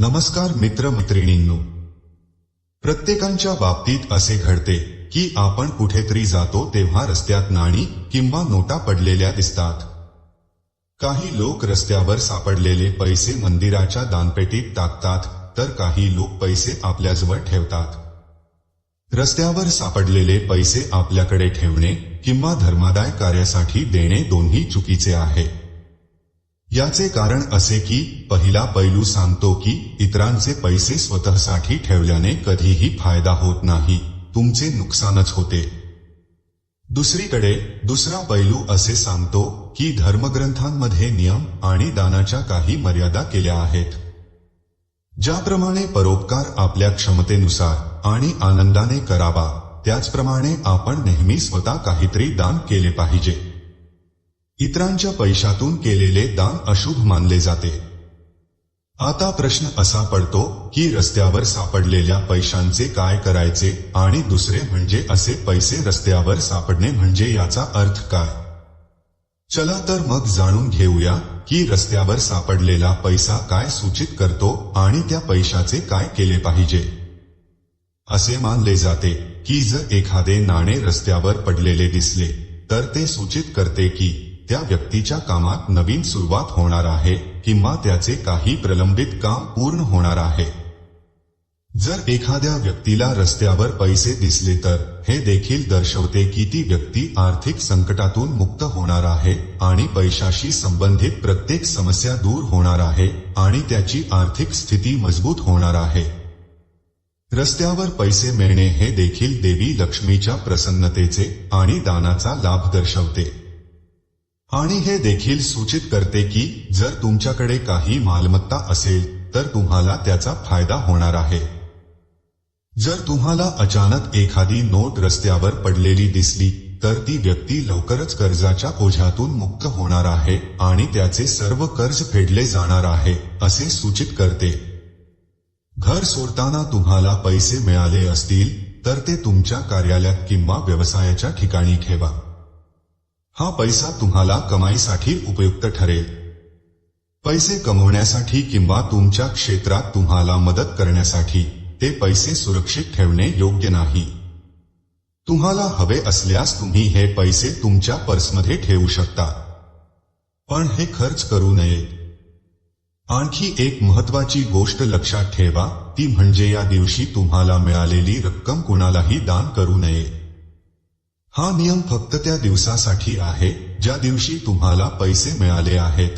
नमस्कार मित्र मैत्रिणींनो प्रत्येकांच्या बाबतीत असे घडते की आपण कुठेतरी जातो तेव्हा रस्त्यात नाणी किंवा नोटा पडलेल्या दिसतात. काही लोक रस्त्यावर सापडलेले पैसे मंदिराच्या दानपेटीत टाकतात तर काही लोक पैसे आपल्याजवळ ठेवतात. रस्त्यावर सापडलेले पैसे आपल्याकडे ठेवणे किंवा धर्मादाय कार्यासाठी देणे दोन्ही चुकीचे आहे. याचे कारण असे की पहिला पैलू सांगतो की इतरांचे पैसे स्वतःसाठी ठेवल्याने कधीही फायदा होत नाही तुमचे नुकसानच होते. दुसरीकडे दुसरा पैलू असे सांगतो की धर्मग्रंथांमध्ये नियम आणि दानाच्या काही मर्यादा केल्या आहेत. ज्याप्रमाणे परोपकार आपल्या क्षमतेनुसार आणि आनंदाने करावा त्याचप्रमाणे आपण नेहमी स्वतः काहीतरी दान केले पाहिजे. इतरांच्या पैशातून केलेले दान अशुभ मानले जाते. आता प्रश्न असा पडतो की रस्त्यावर सापडलेल्या पैशांचे काय करायचे आणि दुसरे म्हणजे असे पैसे रस्त्यावर सापडणे म्हणजे याचा अर्थ काय? चला तर मग जाणून घेऊया की रस्त्यावर सापडलेला पैसा काय सूचित करतो आणि त्या पैशाचे काय केले पाहिजे. असे मानले जाते की जर एखादे नाणे रस्त्यावर पडलेले दिसले तर ते सूचित करते की त्या व्यक्तीच्या कामात नवीन सुरुवात होणार आहे किंवा त्याचे काही प्रलंबित काम पूर्ण होणार आहे. जर एखाद्या व्यक्तीला रस्त्यावर पैसे दिसले तर हे देखील दर्शवते की ती व्यक्ती आर्थिक संकटातून मुक्त होणार आहे आणि पैशाशी संबंधित प्रत्येक समस्या दूर होणार आहे आणि त्याची आर्थिक स्थिती मजबूत होणार आहे. रस्त्यावर पैसे मिळणे हे देखील देवी लक्ष्मीच्या प्रसन्नतेचे आणि दानाचा लाभ दर्शवते. आणि हे देखील सूचित करते की जर तुमच्याकडे काही मालमत्ता असेल तर तुम्हाला त्याचा फायदा होणार आहे. जर तुम्हाला अचानक एखादी नोट रस्त्यावर पडलेली दिसली तर ती व्यक्ती लवकरच कर्जाच्या ओझ्यातून मुक्त होणार आहे आणि त्याचे सर्व कर्ज फेडले जाणार आहे असे सूचित करते. घर सोडताना तुम्हाला पैसे मिळाले असतील तर ते तुमच्या कार्यालयात किंवा व्यवसायाच्या ठिकाणी ठेवा. हा पैसा तुम्हाला कमाईसाठी उपयुक्त ठरेल. पैसे कमवण्यासाठी किंवा तुमच्या क्षेत्रात तुम्हाला मदत करण्यासाठी ते पैसे सुरक्षित ठेवणे योग्य नाही. तुम्हाला हवे असल्यास तुम्ही हे पैसे तुमच्या पर्समध्ये ठेवू शकता. पण हे खर्च करू नये. आणखी एक महत्वाची गोष्ट लक्षात ठेवा ती म्हणजे या दिवशी तुम्हाला मिळालेली रक्कम कुणालाही दान करू नये. हा नियम फक्त त्या दिवसासाठी आहे ज्या दिवशी तुम्हाला पैसे मिळाले आहेत.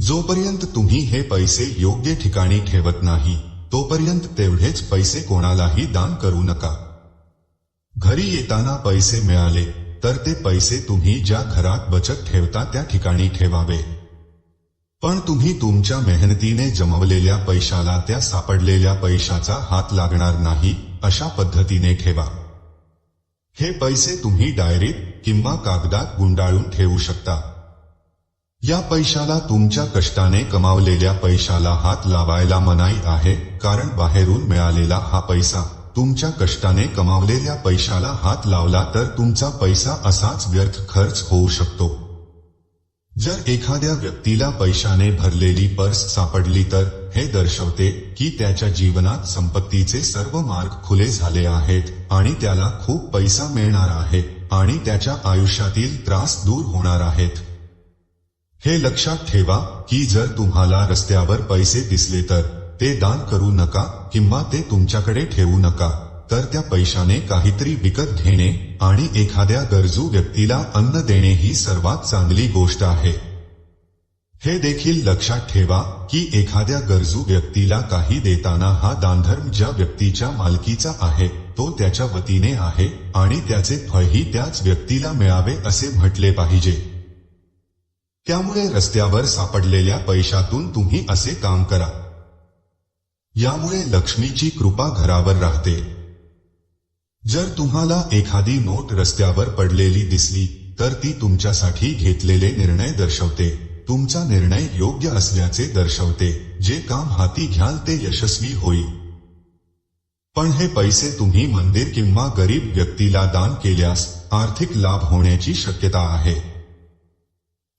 जोपर्यंत तुम्ही हे पैसे योग्य ठिकाणी ठेवत नाही तोपर्यंत तेवढेच पैसे कोणालाही दान करू नका. घरी येताना पैसे मिळाले तर ते पैसे तुम्ही ज्या घरात बचत ठेवता त्या ठिकाणी ठेवावे. पण तुम्ही तुमच्या मेहनतीने जमवलेल्या पैशाला त्या सापडलेल्या पैशाचा हात लागणार नाही अशा पद्धतीने ठेवा. हे पैसे तुम्ही डायरीत किंवा कागदात गुंडाळून ठेवू शकता. या पैशाला तुमच्या कष्टाने कमावलेल्या पैशाला हात लावायला मनाई आहे कारण बाहेरून मिळालेला हा पैसा तुमच्या कष्टाने कमावलेल्या पैशाला हात लावला तर तुमचा पैसा असाच व्यर्थ खर्च होऊ शकतो. जर एखाद्या व्यक्तीला पैशाने भरलेली पर्स सापडली तर हे दर्शवते की त्याच्या जीवनात संपत्तीचे सर्व मार्ग खुले झाले आहेत आणि त्याला खूप पैसा मिळणार आहे आणि त्याच्या आयुष्यातील त्रास दूर होणार आहेत. हे लक्षात ठेवा की जर तुम्हाला रस्त्यावर पैसे दिसले तर ते दान करू नका किंवा ते तुमच्याकडे ठेवू नका. तर त्या पैशाने काहीतरी विकत घेणे आणि एखाद्या गरजू व्यक्तीला अन्न देणे ही सर्वात चांगली गोष्ट आहे. हे देखील लक्षात ठेवा की एखाद्या गरजू व्यक्तीला काही देताना हा दानधर्म ज्या व्यक्तीच्या मालकीचा आहे तो त्याच्या वतीने आहे आणि त्याचे फळही त्याच व्यक्तीला मिळावे असे म्हटले पाहिजे. त्यामुळे रस्त्यावर सापडलेल्या पैशातून तुम्ही असे काम करा. यामुळे लक्ष्मीची कृपा घरावर राहते. जर तुम्हाला एखादी नोट रस्त्यावर पडलेली दिसली तर ती तुमच्यासाठी घेतलेले निर्णय दर्शवते. तुमचा निर्णय योग्य असल्याचे दर्शवते जे काम हाती घ्याल ते यशस्वी होईल. पण हे पैसे तुम्ही मंदिर किंवा गरीब व्यक्तीला दान केल्यास आर्थिक लाभ होण्याची शक्यता आहे.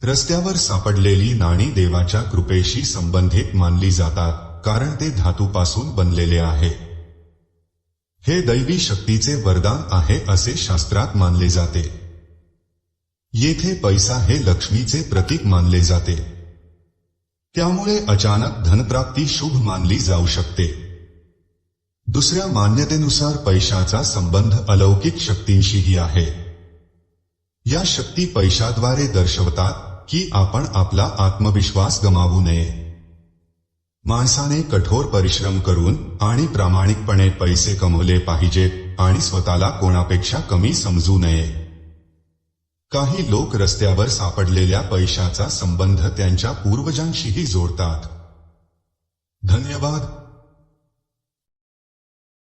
रस्त्यावर सापडलेली नाणी देवाच्या कृपेशी संबंधित मानली जातात कारण ते धातूपासून बनलेले आहे. हे दैवी शक्तीचे वरदान आहे असे शास्त्रात मानले जाते. येथे पैसा हे लक्ष्मीचे प्रतीक मानले जाते. त्यामुळे अचानक धनप्राप्ती शुभ मानली जाऊ शकते. दुसऱ्या मान्यतेनुसार पैशाचा संबंध अलौकिक शक्तींशीही आहे. या शक्ती पैशाद्वारे दर्शवतात की आपण आपला आत्मविश्वास गमावू नये. माणसाने कठोर परिश्रम करून आणि प्रामाणिकपणे पैसे कमवले पाहिजेत आणि स्वतःला कोणापेक्षा कमी समजू नये. काही लोक रस्त्यावर सापडलेल्या पैशाचा संबंध त्यांच्या पूर्वजांशीही जोडतात. धन्यवाद.